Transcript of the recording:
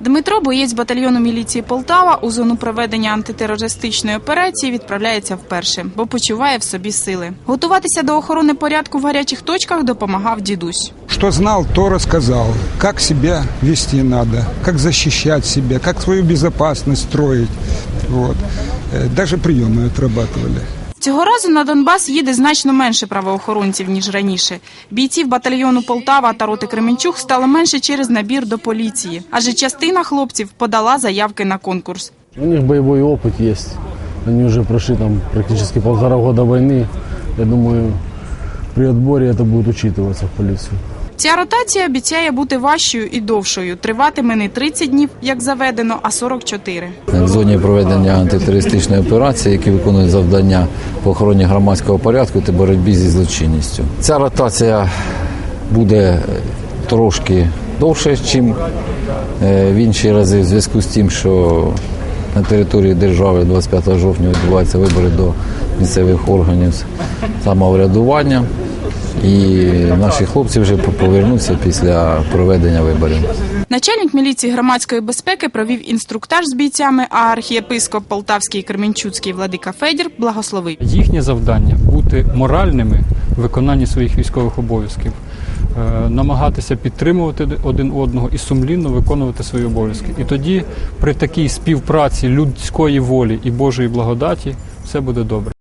Дмитро, боєць батальйону міліції Полтава, у зону проведення антитерористичної операції відправляється вперше, бо почуває в собі сили. Готуватися до охорони порядку в гарячих точках допомагав дідусь. Что знал, то рассказал. Как себя вести надо, как защищать себя, как свою безопасность строить. Вот. Э, Даже приемы отрабатывали. Цього разу на Донбас їде значно менше правоохоронців ніж раніше. Бійців батальйону Полтава та роти Кременчуг стало менше через набір до поліції, адже частина хлопців подала заявки на конкурс. У них боевой опыт есть. Они уже прошли там практически полтора года войны. Я думаю, при отборе это будет учитываться в полицию. Ця ротація обіцяє бути важчою і довшою. Триватиме не 30 днів, як заведено, а 44. в зоні проведення антитерористичної операції, які виконують завдання по охороні громадського порядку та боротьбі зі злочинністю. Ця ротація буде трошки довше, ніж в інші рази, в зв'язку з тим, що на території держави 25 жовтня відбуваються вибори до місцевих органів самоврядування. І наші хлопці вже повернуться після проведення виборів. Начальник міліції громадської безпеки провів інструктаж з бійцями, а архієпископ Полтавський і Кременчуцький владика Федір благословив. Їхнє завдання бути моральними в виконанні своїх військових обов'язків, е, намагатися підтримувати один одного і сумлінно виконувати свої обов'язки. І тоді, при такій співпраці людської волі і Божої благодаті, все буде добре.